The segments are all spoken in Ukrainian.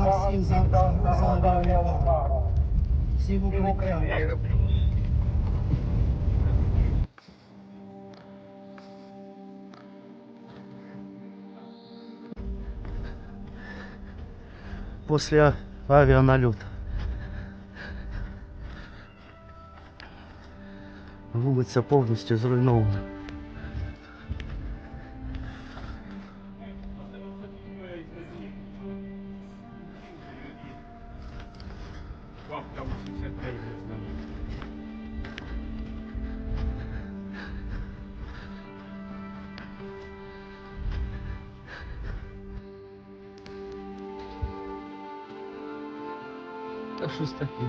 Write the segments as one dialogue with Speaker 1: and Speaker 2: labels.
Speaker 1: Перемога всім за за всім Україні. После авианалета. Вулиця повністю зруйнована.
Speaker 2: Та щось таке.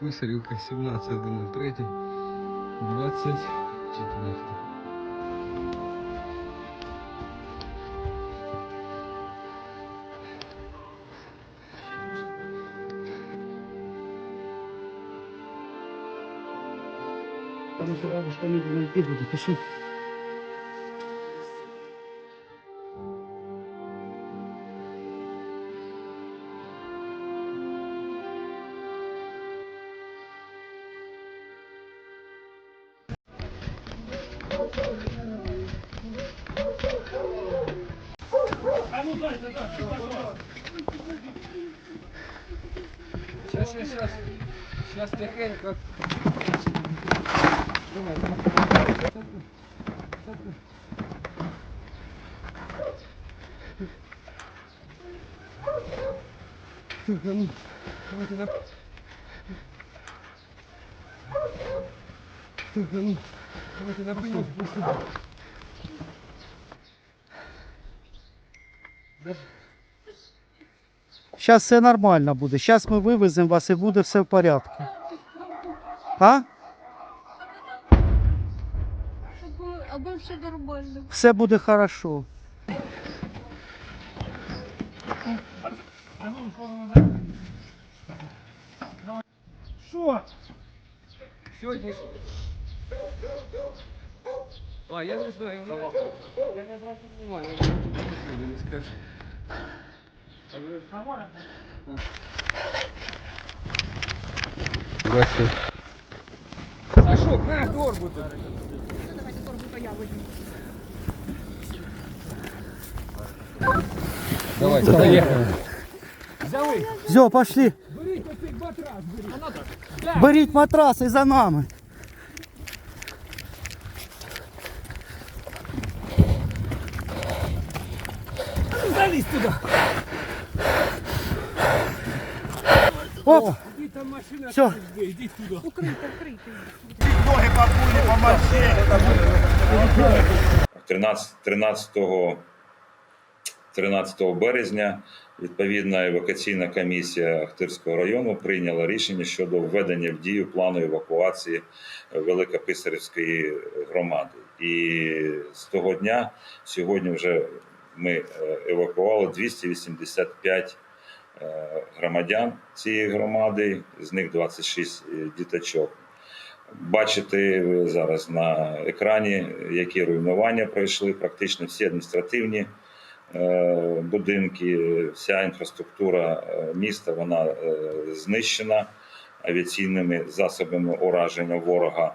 Speaker 2: Писарівка 17,
Speaker 1: 1, 3, 24. Короче, бабушка, медленно пишут, пишут.
Speaker 2: Сейчас, сейчас, сейчас. Тихенько. Давай, давай. Давайте на... Давайте напрямую.
Speaker 1: Зараз все нормально буде. Зараз ми вивеземо вас і буде все в порядку. А?
Speaker 3: Або все нормально.
Speaker 1: Все буде хорошо.
Speaker 2: Що? Сьогодні. ж- А, я не знаю. ну, Я не обращу внимания. Сьогодні не скажу. Здравствуйте. Сашок, на торбу тут. Давай, поехали. Взяли.
Speaker 1: Все, пошли.
Speaker 2: Беріть оцей матрас, беріть.
Speaker 1: Беріть матраси за нами.
Speaker 2: Залізь туди.
Speaker 1: Оп,
Speaker 2: там машина іди туди.
Speaker 3: Укрийте, укрийте.
Speaker 4: 13, 13, 13 березня відповідна евакуаційна комісія Ахтирського району прийняла рішення щодо введення в дію плану евакуації Великописарівської громади. І з того дня сьогодні вже ми е, евакували 285 е, громадян цієї громади, з них 26 діточок. Бачите ви зараз на екрані, які руйнування пройшли, практично всі адміністративні е, будинки, вся інфраструктура е, міста вона е, знищена авіаційними засобами ураження ворога.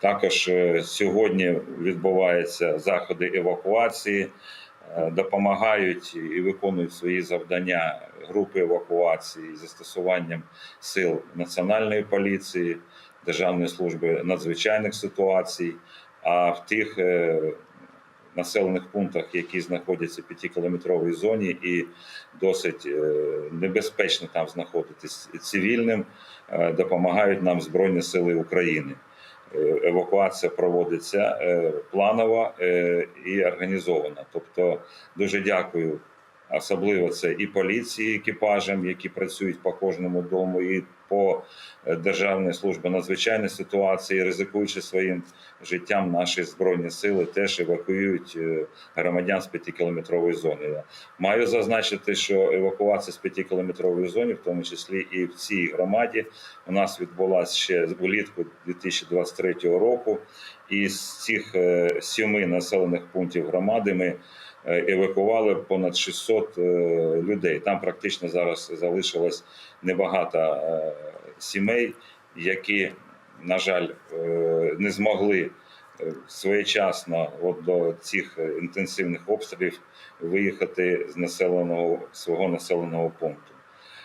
Speaker 4: Також е, сьогодні відбуваються заходи евакуації, е, допомагають і виконують свої завдання групи евакуації застосуванням сил національної поліції. Державної служби надзвичайних ситуацій, а в тих е, населених пунктах, які знаходяться в 5-кілометровій зоні, і досить е, небезпечно там знаходитись цивільним, е, допомагають нам Збройні Сили України. Е, Евакуація проводиться е, планова е, і організована. Тобто, дуже дякую. Особливо це і поліції, екіпажам, які працюють по кожному дому, і по е, Державної служби надзвичайної ситуації, ризикуючи своїм життям, наші збройні сили теж евакуюють е, громадян з 5-кілометрової зони. Маю зазначити, що евакуація з 5-кілометрової зони, в тому числі і в цій громаді, у нас відбулася ще влітку 2023 року. І з цих е, сіми населених пунктів громади ми евакували понад 600 е, людей. Там практично зараз залишилось небагато сімей, які, на жаль, е, не змогли е, своєчасно от до цих інтенсивних обстрілів виїхати з населеного свого населеного пункту.